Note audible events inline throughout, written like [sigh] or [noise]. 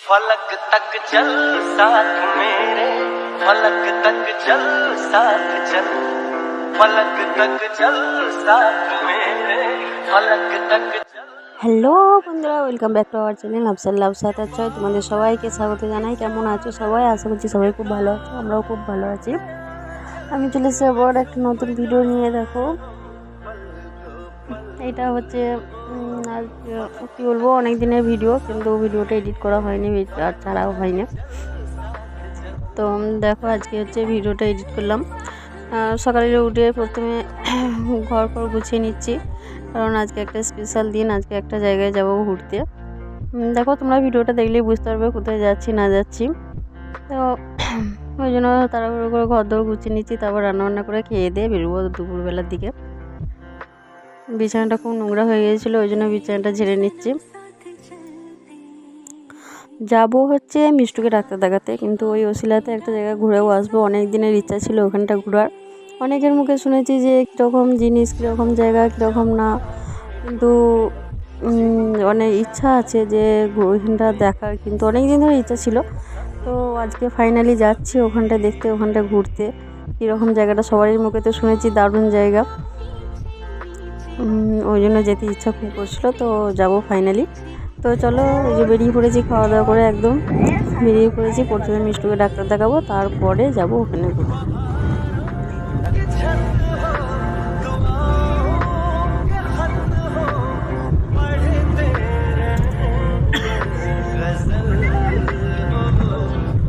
फलक तक चल साथ मेरे फलक तक चल साथ चल फलक तक चल साथ मेरे फलक तक चल হ্যালো বন্ধুরা welcome back to our channel Afsar লাভ সাতাচ্ছয় তোমাদের সবাইকে স্বাগত জানাই কেমন আছো সবাই আশা করছি সবাই খুব ভালো আছো আমরাও খুব ভালো আছি আমি চলে এসেছি আবার একটা নতুন ভিডিও নিয়ে দেখো এটা হচ্ছে উম, আজ কী বলব, অনেক দিনের ভিডিও কিন্তু ভিডিওটা এডিট করা হয়নি আর ছাড়াও হয়নি। তো দেখো, আজকে হচ্ছে ভিডিওটা এডিট করলাম। সকালে উঠে প্রথমে [coughs] ঘর ফর গুছিয়ে নিচ্ছি, কারণ আজকে একটা স্পেশাল দিন, আজকে একটা জায়গায় যাব ঘুরতে। দেখো, তোমরা ভিডিওটা দেখলেই বুঝতে পারবে কোথায় যাচ্ছি, না যাচ্ছি। তো [coughs] ওই জন্য তাড়াহুড়ো করে ঘর দর গুছিয়ে নিচ্ছি, তারপর রান্নাবান্না করে খেয়ে দিয়ে বেরোবো দুপুরবেলার দিকে। বিছানাটা খুব নোংরা হয়ে গিয়েছিল, ওই জন্য বিছানাটা ঝেড়ে নিচ্ছি। যাব হচ্ছে মিষ্টুকে ডাক্তার দেখাতে, কিন্তু ওই ওসিলাতে একটা জায়গায় ঘুরেও আসব, অনেক দিনের ইচ্ছা ছিল ওখানটা ঘোরার। অনেকের মুখে শুনেছি যে কীরকম জিনিস, কীরকম জায়গা, কীরকম না, কিন্তু অনেক ইচ্ছা আছে যে ওইখানটা দেখার, কিন্তু অনেক দিন ধরে ইচ্ছা ছিল। তো আজকে ফাইনালি যাচ্ছি ওখানটা দেখতে, ওখানটা ঘুরতে। কীরকম জায়গাটা সবারই মুখে তো শুনেছি, দারুণ জায়গা। ওই জন্য যেতে ইচ্ছা খুব করছিল তো যাব ফাইনালি তো চলো এই যে বেরিয়ে পড়েছি খাওয়া দাওয়া করে একদম বেরিয়ে পড়েছি প্রথমে মিষ্টুকে ডাক্তার দেখাবো তারপরে যাব ওখানে ঘুরতে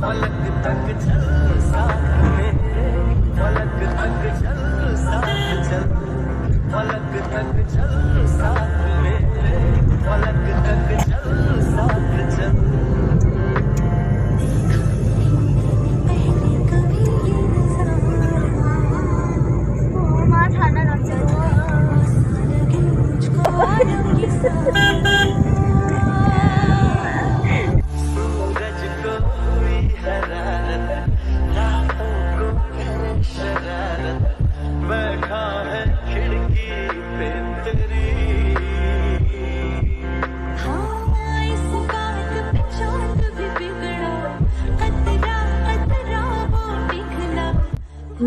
फलक तक चल तक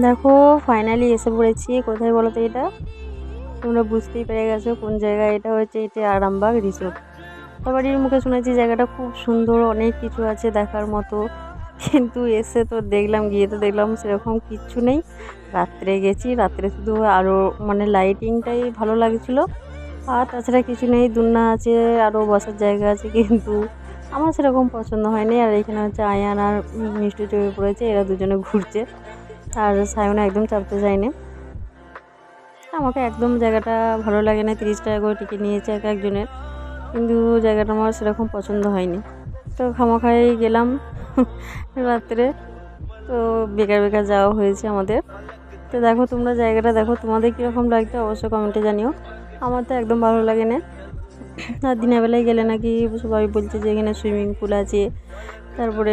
দেখো ফাইনালি এসে পড়েছি। কোথায় বলো তো এটা? তোমরা বুঝতেই পেরে গেছো কোন জায়গায় এটা হচ্ছে এটা আরামবাগ রিসোর্ট সবারই মুখে শুনেছি জায়গাটা খুব সুন্দর, অনেক কিছু আছে দেখার মতো। কিন্তু এসে তো দেখলাম, গিয়ে তো দেখলাম সেরকম কিচ্ছু নেই। রাত্রে গেছি, রাত্রে শুধু আরও মানে লাইটিংটাই ভালো লাগছিল। আর তাছাড়া কিছু নেই, দুলনা আছে আরও বসার জায়গা আছে, কিন্তু আমার সেরকম পছন্দ হয়নি। আর এখানে হচ্ছে আয়ান আর মিষ্টি চেপে পড়েছে, এরা দুজনে ঘুরছে। আর সায়না একদম চাপতে চায়নি আমাকে একদম জায়গাটা ভালো লাগে না, তিরিশ টাকা করে টিকিট নিয়েছে এক একজনের। কিন্তু জায়গাটা আমার সেরকম পছন্দ হয়নি। তো খামাখাই গেলাম [laughs] রাত্রে। তো বেকার বেকার যাওয়া হয়েছে আমাদের। তো দেখো তোমরা জায়গাটা দেখো, তোমাদের কীরকম লাগছে অবশ্যই কমেন্টে জানিও। আমার তো একদম ভালো লাগে না। আর দিনের বেলায় গেলে নাকি সবাই বলছে যে এখানে সুইমিং পুল আছে। তারপরে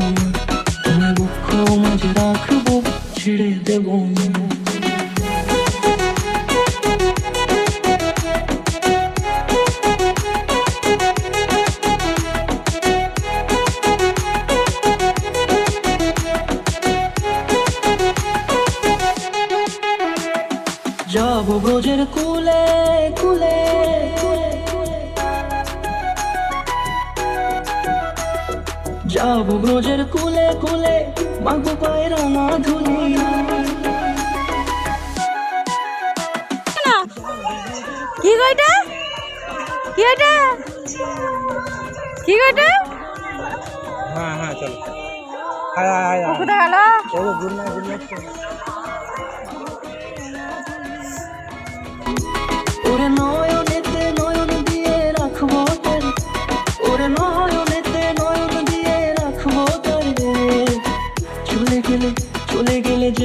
যাব ব্রজের কুলে কুলে যাব ব্রজের কুলে কুলে মাগো পায়ের না ধুলি কি কইটা? কি ওইটা কি কইটা? হ্যাঁ হ্যাঁ চলো। কোথায় গেল? Good night good night.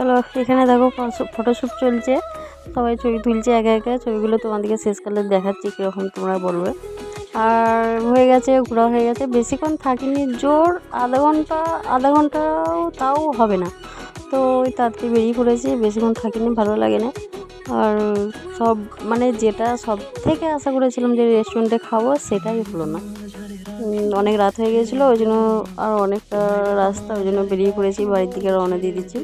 চলো এখানে দেখো ফটোশ্যুট চলছে। সবাই ছবি তুলছে একে একে। ছবিগুলো তোমাদেরকে শেষকালে দেখাচ্ছি কীরকম তোমরা বলবে। আর হয়ে গেছে, ঘোরা হয়ে গেছে। বেশিক্ষণ থাকিনি, জোর আধা ঘণ্টা, আধা ঘন্টাও তাও হবে না। তো ওই তাড়াতাড়ি বেরিয়ে পড়েছি। বেশিক্ষণ থাকিনি, ভালো লাগে না আর সব মানে যেটা সব থেকে আশা করেছিলাম যে রেস্টুরেন্টে খাব, সেটাই হলো না। অনেক রাত হয়ে গিয়েছিল ওই জন্য আর অনেকটা রাস্তা, ওই জন্য বেরিয়ে পড়েছি। বাড়ির দিকে রওনা দিয়ে দিচ্ছি।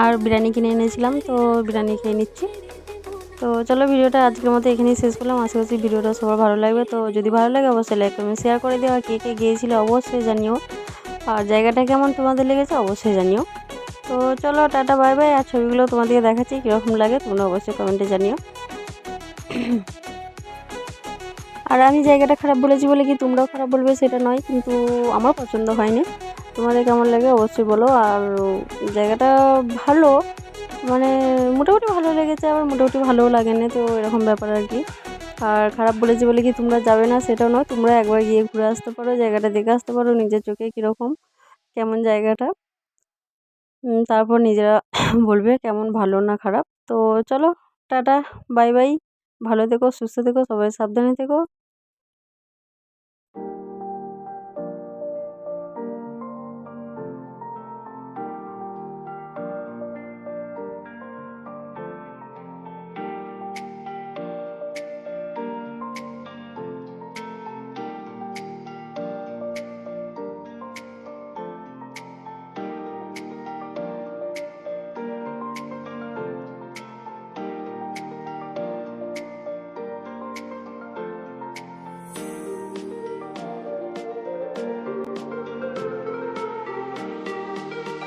আর বিরিয়ানি কিনে এনেছিলাম, তো বিরিয়ানি খেয়ে নিচ্ছি। তো চলো ভিডিওটা আজকের মতো এখানেই শেষ করলাম। আশা করছি ভিডিওটা সবার ভালো লাগবে। তো যদি ভালো লাগে, অবশ্যই লাইক কমেন্ট শেয়ার করে দিও। আর কে কে গিয়েছিল, অবশ্যই জানিও। আর জায়গাটা কেমন তোমাদের লেগেছে, অবশ্যই জানিও। তো চলো, টাটা বাই বাই আর ছবিগুলো তোমাদেরকে দেখাচ্ছি, কীরকম লাগে, তোমরা অবশ্যই কমেন্টে জানিও। আর আমি জায়গাটা খারাপ বলেছি বলে কি তোমরাও খারাপ বলবে, সেটা নয়। কিন্তু আমার পছন্দ হয়নি। তোমাদের কেমন লাগে অবশ্যই বলো। আর জায়গাটা ভালো মানে মোটামুটি ভালো লেগেছে, আবার মোটামুটি ভালোও লাগেনি, তো এরকম ব্যাপার আর কি। আর খারাপ বলেছি বলে কি তোমরা যাবে না, সেটাও নয়, তোমরা একবার গিয়ে ঘুরে আসতে পারো, জায়গাটা দেখে আসতে পারো, নিজের চোখে কীরকম, কেমন জায়গাটা। তারপর নিজেরা [coughs] বলবে কেমন ভালো না খারাপ। তো চলো, টাটা, বাই বাই, ভালো থেকো, সুস্থ থেকো, সবাই সাবধানে থেকো।